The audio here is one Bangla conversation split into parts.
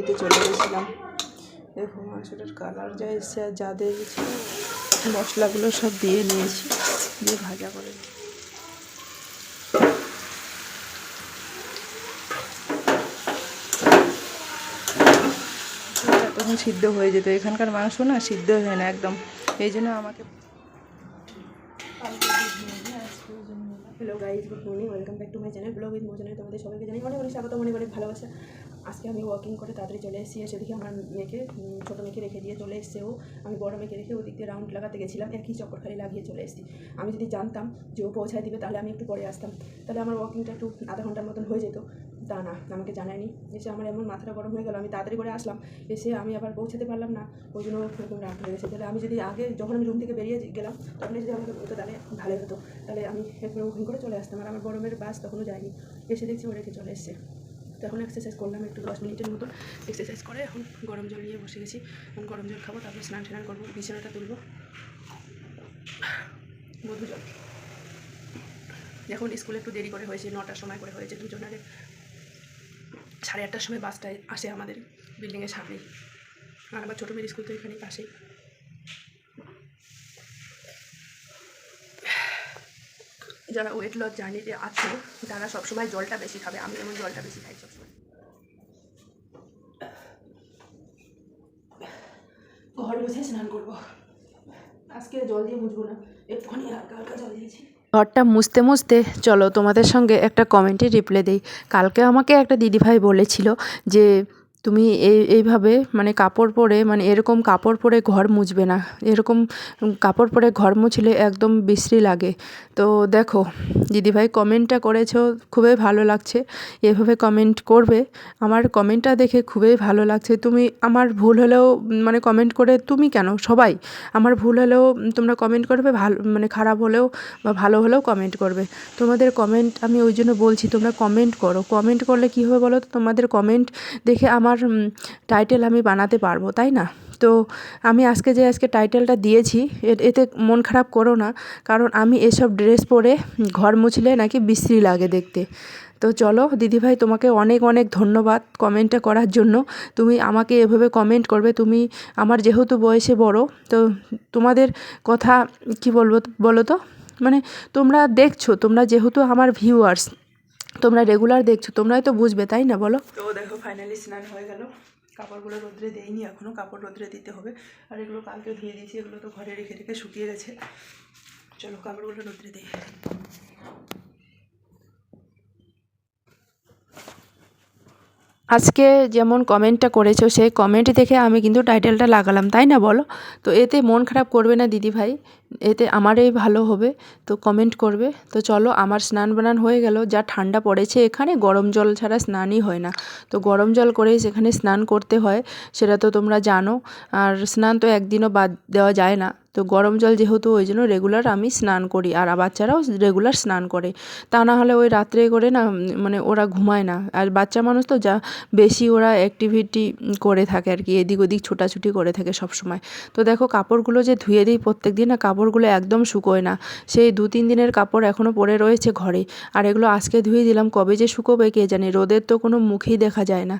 নিতে চলে গেছিলাম। দেখো মাংসটার কালার যা এসছে আর যা দিয়েছি মশলাগুলো সব দিয়ে নিয়েছি, দিয়ে ভাজা করে। তখন সিদ্ধ হয়ে যেত, এখানকার মাংস না সিদ্ধ হয় না একদম। এই জন্য আমাকে hello guys good morning welcome back to my channel vlog with মোজনের তোমাদের সবাইকে জানি অনেক অনেক স্বাগত, অনেক অনেক ভালোবাসা। আজকে আমি ওয়াকিং করে তাড়াতাড়ি চলে এসেছি, এসে দেখি আমার মেয়েকে ছোটো মেয়েকে রেখে দিয়ে চলে এসছে ও। আমি বড় মেয়েকে রেখে ওদিক দিয়ে রাউন্ড লাগাতে গেছিলাম, একই চক্কর খালি লাগিয়ে চলে এসেছি। আমি যদি জানতাম যে ও পৌঁছায় দিবে, তাহলে আমি একটু পরে আসতাম। তাহলে আমার ওয়াকিংটা একটু আধা ঘণ্টার মতন হয়ে যেত। তা না, আমাকে জানায়নি। এসে আমার এমন মাথাটা গরম হয়ে গেল, আমি তাড়াতাড়ি করে আসলাম। এসে আমি আবার পৌঁছাতে পারলাম না, ওই জন্য এরকম রাগ হয়ে গেছে। তাহলে আমি যদি আগে, যখন আমি রুম থেকে বেরিয়ে গেলাম, তখন যদি আমাকে বলতো, তাহলে ভালো হতো। তাহলে আমি এরপরে ওখান করে চলে আসতাম। আর আমার মেয়ের বাস তখনও যায়নি। এসে দেখছি ও রেখে চলে এসছে। তো এখন এক্সারসাইজ করলাম একটু দশ মিনিটের মতো। এক্সারসাইজ করে এখন গরম জল নিয়ে বসে গেছি। এখন গরম জল খাব, তারপর স্নান টান করব, বিছানাটা তুলবো। মধু জল। এখন স্কুলে একটু দেরি করে হয়েছে, নটার সময় করে হয়েছে, দুজনের। সাড়ে আটটার সময় বাসটায় আসে আমাদের বিল্ডিংয়ের সামনেই। আর আমার ছোটো মেয়ের স্কুল তো এখানেই পাশেই। যারা ওয়েট লস জার্নিতে আছে তারা সবসময় জলটা বেশি খাবে। আমি যেমন জলটা বেশি খাই সবসময়। ঘর বসে স্নান করব। আজকে জল দিয়ে মুছবো না। একটুখানি হালকা হালকা জল দিয়েছি। ঘরটা মুছতে মুছতে চলো তোমাদের সঙ্গে একটা কমেন্টে রিপ্লাই দিই। কালকে আমাকে একটা দিদিভাই বলেছিল যে তুমি এই, এইভাবে মানে কাপড় পরে মানে এরকম কাপড় পরে ঘর মুছবে না। এরকম কাপড় পরে ঘর মুছলে একদম বিশ্রী লাগে। তো দেখো, দিদিভাই কমেন্টটা করেছ, খুবই ভালো লাগছে। এভাবে কমেন্ট করবে। আমার কমেন্টটা দেখে খুবই ভালো লাগছে। তুমি আমার ভুল হলেও মানে কমেন্ট করে তুমি কেন? সবাই। আমার ভুল হলেও তোমরা কমেন্ট করবে, ভালো মানে খারাপ হলেও বা ভালো হলেও কমেন্ট করবে। তোমাদের কমেন্ট আমি ওই জন্য বলছি, তোমরা কমেন্ট করো। কমেন্ট করলে কী হবে বলো তো? তোমাদের কমেন্ট দেখে আমার টাইটেল আমি বানাতে পারব, তাই না? তো আমি আজকে যে আজকে টাইটেলটা দিয়েছি এতে মন খারাপ করো না, কারণ আমি এসব ড্রেস পরে ঘর মুছলে নাকি বিশ্রী লাগে দেখতে। তো চলো, দিদিভাই তোমাকে অনেক অনেক ধন্যবাদ কমেন্টটা করার জন্য। তুমি আমাকে এভাবে কমেন্ট করবে, তুমি আমার যেহেতু বয়সে বড়, তো তোমাদের কথা কি বলব বলো তো মানে তোমরা দেখছ, তোমরা যেহেতু আমার ভিউয়ার্স তোমরা রেগুলার দেখছ, তোমরাই তো বুঝবে, তাই না বলো? ফাইনালি স্নান হয়ে গেল। কাপড়গুলো রোদ্রে দেইনি এখনও কাপড় রোদ্রে দিতে হবে। আর এগুলো কালকে ধুয়ে দিয়েছি, এগুলো তো ঘরে রেখে রেখে শুকিয়ে গেছে। চলো, কাপড়গুলো রোদ্রে দিই। আজকে যেমন কমেন্টটা করেছ, সেই কমেন্ট দেখে আমি কিন্তু টাইটেলটা লাগালাম, তাই না বলো? তো এতে মন খারাপ করবে না দিদি ভাই এতে আমারই ভালো হবে, তো কমেন্ট করবে। তো চলো, আমার স্নান বানান হয়ে গেল। যা ঠান্ডা পড়েছে এখানে, গরম জল ছাড়া স্নানই হয় না। তো গরম জল করেই সেখানে স্নান করতে হয়, সেটা তো তোমরা জানো। আর স্নান তো একদিনও বাদ দেওয়া যায় না। তো গরম জল যেহেতু ওই জন্য রেগুলার আমি স্নান করি, আর বাচ্চারাও রেগুলার স্নান করে। তা না হলে ওই রাত্রে করে না মানে ওরা ঘুমায় না। আর বাচ্চা মানুষ তো যা, বেশি ওরা অ্যাক্টিভিটি করে থাকে আর কি, এদিক ওদিক ছোটাছুটি করে থাকে সব সময় তো দেখো, কাপড়গুলো যে ধুয়ে দিই প্রত্যেক দিন না কাপড়গুলো একদম শুকোয় না। সেই দু তিন দিনের কাপড় এখনও পড়ে রয়েছে ঘরে। আর এগুলো আজকে ধুয়ে দিলাম, কবে যে শুকোবে কে জানে? রোদের তো কোনো মুখেই দেখা যায় না।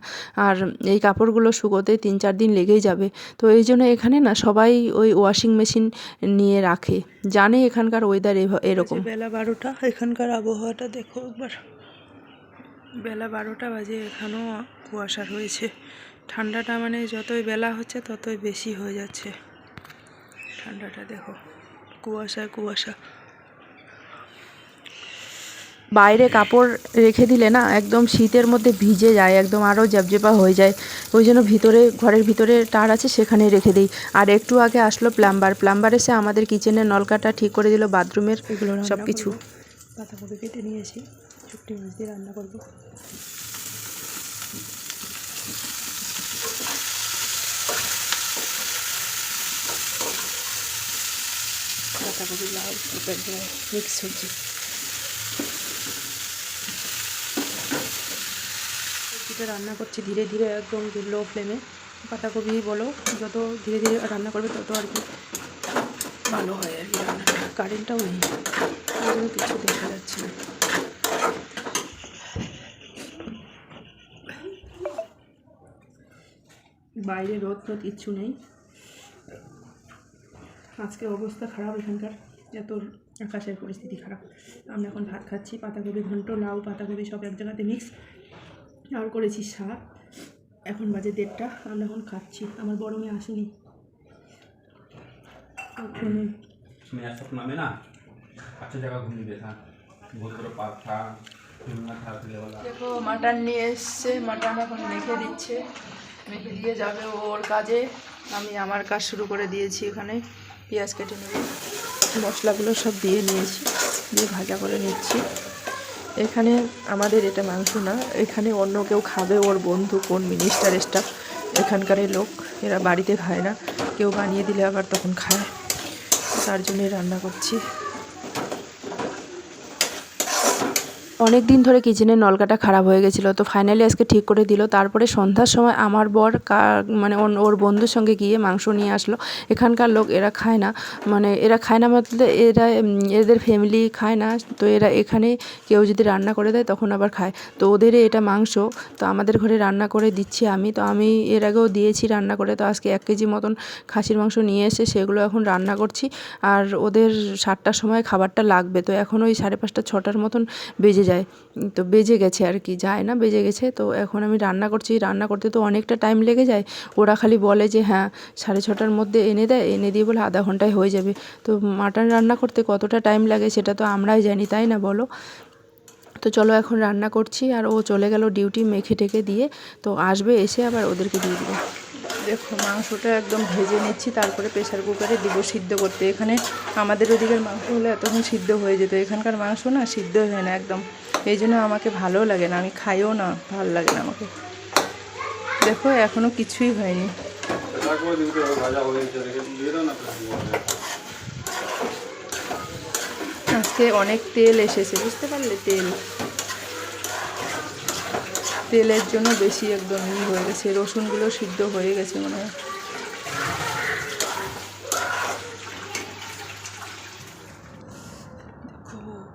আর এই কাপড়গুলো শুকোতে তিন চার দিন লেগেই যাবে। তো এই জন্য এখানে না সবাই ওই ওয়াশিং মেশিন নিয়ে রাখে। জানে এখানকার ওয়েদার এরকম। বেলা বারোটা, এখানকার আবহাওয়াটা দেখো একবার। বেলা বারোটা বাজে এখানেও কুয়াশা রয়েছে। ঠান্ডাটা মানে যতই বেলা হচ্ছে ততই বেশি হয়ে যাচ্ছে। ঠান্ডাটা দেখো। কুয়াশায় কুয়াশা বাইরে কাপড় রেখে দিলে না একদম শীতের মধ্যে ভিজে যায় একদম আরও জ্যাপজেপা হয়ে যায়। ওই জন্য ভিতরে ঘরের ভিতরে টার আছে সেখানে রেখে দিই। আর একটু আগে আসলো প্লাম্বার। প্লাম্বার এসে আমাদের কিচেনের নলকাটা ঠিক করে দিল বাথরুমের সব কিছু পাতাকপি কেটে নিয়েছি চুপটি মাছ দিয়ে রান্না করব। পাতাকপি লাউ মিক্স সবজি সবজিটা রান্না করছি ধীরে ধীরে একদম লো ফ্লেমে পাতাকপি বলো, যত ধীরে ধীরে রান্না করবে তত আর কি ভালো হয় আর কি রান্নাটা। কারেন্টটাও নেই। কিছু দেখা যাচ্ছে না। বাইরে রোদ টোদ কিচ্ছু নেই। আজকে অবস্থা খারাপ এখানকার। এত আকাশের পরিস্থিতি খারাপ। আমরা এখন ভাত খাচ্ছি পাতাকপি ঘন্ট লাউ পাতাকপি সব এক জায়গাতে মিক্স আর করেছি শাক। এখন বাজে দেড়টা আমরা এখন খাচ্ছি। আমার বড় মেয়ে আসেনি। না? দেখো মাটন নিয়ে এসছে। মাটন এখন মেখে দিচ্ছে। মেখে দিয়ে যাবে ওর কাজে। আমি আমার কাজ শুরু করে দিয়েছি এখানে। পেঁয়াজ কেটে নেব। মশলাগুলো সব দিয়ে নিয়েছি, দিয়ে ভাজা করে নিচ্ছি। এখানে আমাদের এটা মাংস না, এখানে অন্য কেউ খাবে, ওর বন্ধু, কোন মিনিস্টার স্টাফ এখানকার লোক, এরা বাড়িতে খায় না। কেউ বানিয়ে দিলে আবার তখন খায়। তার জন্যই রান্না করছি। অনেক দিন ধরে কিচেনের নলকাটা খারাপ হয়ে গেছিল, তো ফাইনালি আজকে ঠিক করে দিল। তারপরে সন্ধ্যার সময় আমার বর মানে ওর- বন্ধুর সঙ্গে গিয়ে মাংস নিয়ে আসলো। এখানকার লোক এরা খায় না মানে এরা খায় না মতলব এরা, এদের ফ্যামিলি খায় না, তো এরা এখানে কেউ যদি রান্না করে দেয় তখন আবার খায়। তো ওদের এটা মাংস, তো আমাদের ঘরে রান্না করে দিচ্ছি আমি, তো আমি এর আগেও দিয়েছি রান্না করে, তো আজকে এক কেজি মতন খাসির মাংস নিয়ে এসে সেগুলো এখন রান্না করছি। আর ওদের সাতটার সময় খাবারটা লাগবে, তো এখন ওই সাড়ে পাঁচটা, ছটার মতন বেজে যায়। তো বেজে গেছে আর কি, যায় না, বেজে গেছে। তো এখন আমি রান্না করছি, রান্না করতে তো অনেকটা টাইম লেগে যায়। ওরা খালি বলে যে হ্যাঁ সাড়ে ছটার মধ্যে এনে দেয় এনে দিয়ে বলে আধা ঘন্টায় হয়ে যাবে। তো মাটন রান্না করতে কতটা টাইম লাগে সেটা তো আমরাই জানি, তাই না বলো? তো চলো এখন রান্না করছি আর ও চলে গেল ডিউটি মেখে টেকে দিয়ে। তো আসবে এসে আবার ওদেরকে দিয়ে দেবো। দেখো, মাংসটা একদম ভেজে নিচ্ছি, তারপরে প্রেশার কুকারে দিব সিদ্ধ করতে। এখানে আমাদের ওদিকের মাংস হলে এতক্ষণ সিদ্ধ হয়ে যেত। এখানকার মাংস না সিদ্ধ হয় না একদম। এই জন্য আমাকে ভালো লাগে না, আমি খাইও না, ভালো লাগে না আমাকে। দেখো এখনও কিছুই হয়নি। আজকে অনেক তেল এসেছে, বুঝতে পারলে তেল? তেলের জন্য বেশি একদম ই হয়ে গেছে, রসুনগুলো সিদ্ধ হয়ে গেছে মনে হয়।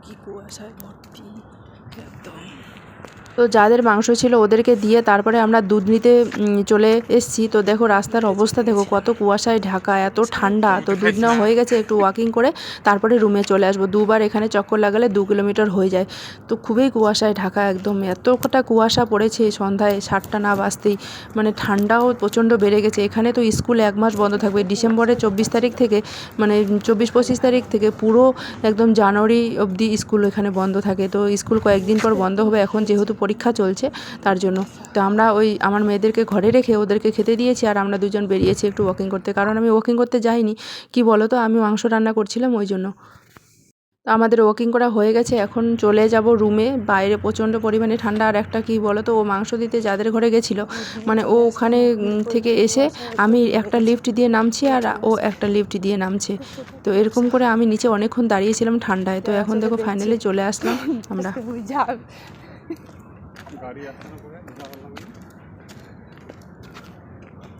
কি কুয়াশায় ভর্তি তো যাদের মাংস ছিল ওদেরকে দিয়ে তারপরে আমরা দুধ নিতে চলে এসেছি। তো দেখো রাস্তার অবস্থা, দেখো কত কুয়াশায় ঢাকা, এত ঠান্ডা। তো দুধ নেওয়া হয়ে গেছে একটু ওয়াকিং করে, তারপরে রুমে চলে আসব। দুবার এখানে চক্কর লাগালে দু কিলোমিটার হয়ে যায়। তো খুবই কুয়াশায় ঢাকা একদম। এতটা কুয়াশা পড়েছে সন্ধ্যায় সাতটা না বাজতেই। মানে ঠান্ডাও প্রচণ্ড বেড়ে গেছে। এখানে তো স্কুল এক মাস বন্ধ থাকবে। ডিসেম্বরের চব্বিশ তারিখ থেকে মানে চব্বিশ পঁচিশ তারিখ থেকে পুরো একদম জানুয়ারি অবধি স্কুল এখানে বন্ধ থাকে। তো স্কুল কয়েকদিন পর বন্ধ হবে। এখন যেহেতু পরীক্ষা চলছে, তার জন্য। তো আমরা ওই আমার মেয়েদেরকে ঘরে রেখে ওদেরকে খেতে দিয়েছি আর আমরা দুজন বেরিয়েছি একটু ওয়াকিং করতে। কারণ আমি ওয়াকিং করতে যাইনি। কি বলো তো আমি মাংস রান্না করছিলাম ওই জন্য। আমাদের ওয়াকিং করা হয়ে গেছে। এখন চলে যাব রুমে বাইরে প্রচণ্ড পরিমাণে ঠান্ডা। আর একটা কি বলো তো ও মাংস দিতে যাদের ঘরে গেছিল মানে ও ওখানে থেকে এসে আমি একটা লিফট দিয়ে নামছি আর ও একটা লিফট দিয়ে নামছে। তো এরকম করে আমি নিচে অনেকক্ষণ দাঁড়িয়েছিলাম ঠান্ডায়। তো এখন দেখো ফাইনালি চলে আসলাম আমরা।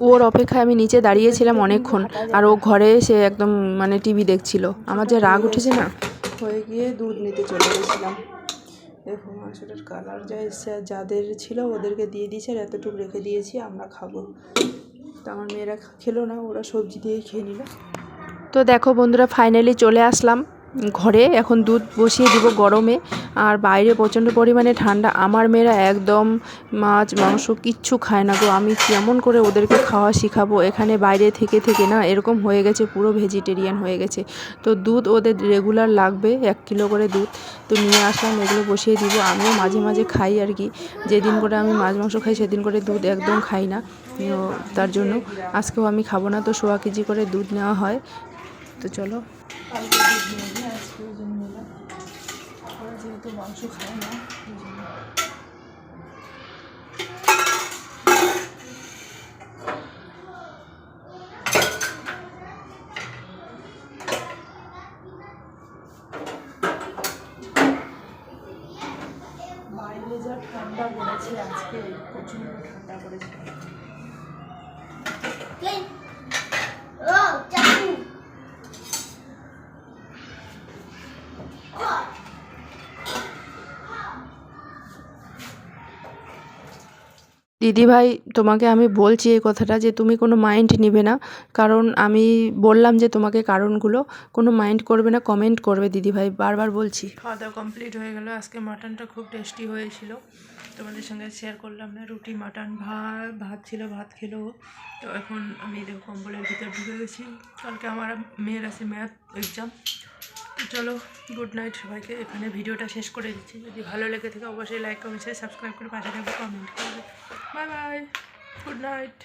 ওর অপেক্ষায় আমি নিচে দাঁড়িয়েছিলাম অনেকক্ষণ, আর ও ঘরে এসে একদম মানে টিভি দেখছিল। আমার যে রাগ উঠেছে না, হয়ে গিয়ে দুধ নিতে চলে গেছিলাম। দেখো মাংসটার কালার যা এসছে যাদের ছিল, ওদেরকে দিয়ে দিয়েছে, আর এতটুকু রেখে দিয়েছি, আমরা খাব। তো আমার মেয়েরা খেলো না, ওরা সবজি দিয়েই খেয়ে নিল। তো দেখো বন্ধুরা ফাইনালি চলে আসলাম। ঘরে এখন দুধ বসিয়ে দিব গরমে। আর বাইরে প্রচণ্ড পরিমাণে ঠান্ডা। আমার মেয়েরা একদম মাছ, মাংস কিচ্ছু খায় না গো। আমি কেমন করে ওদেরকে খাওয়া শিখাবো? এখানে বাইরে থেকে থেকে না, এরকম হয়ে গেছে, পুরো ভেজিটেরিয়ান হয়ে গেছে। তো দুধ ওদের রেগুলার লাগবে, এক কিলো করে দুধ। তো নিয়ে আসলাম, এগুলো বসিয়ে দিব। আমিও মাঝে মাঝে খাই আর কি। যেদিন করে আমি মাছ, মাংস খাই, সেদিন করে দুধ একদম খাই না। তার জন্য আজকেও আমি খাব না। তো সোয়া কেজি করে দুধ নেওয়া হয়। তো চলো। নিই জন্য নিলাম ওরা যেহেতু মাংস খায় না বাইরে যা ঠান্ডা পড়েছে, আজকে প্রচণ্ড ঠান্ডা পড়েছে। দিদিভাই, তোমাকে আমি বলছি এই কথাটা যে তুমি কোনো মাইন্ড নিবে না। কারণ আমি বললাম যে তোমাকে কারণগুলো, কোনো মাইন্ড করবে না কমেন্ট করবে দিদিভাই। বারবার বলছি। খাওয়া দাওয়া কমপ্লিট হয়ে গেল। আজকে মাটনটা খুব টেস্টি হয়েছিল। তোমাদের সঙ্গে শেয়ার করলাম না। রুটি, মাটন, ভাত ভাত ছিল, ভাত খেলো। তো এখন আমি দেখো কম্বলের ভিতর ঢুকে গেছি। কালকে আমার মেয়ের আছে ম্যাথ এক্সাম চলো গুড নাইট সবাইকে। এখানে ভিডিওটা শেষ করে দিচ্ছি। যদি ভালো লেগে থাকে, অবশ্যই লাইক কমেন্ট সাবস্ক্রাইব করে পাশে থাকবে কমেন্ট করবে। Bye bye good night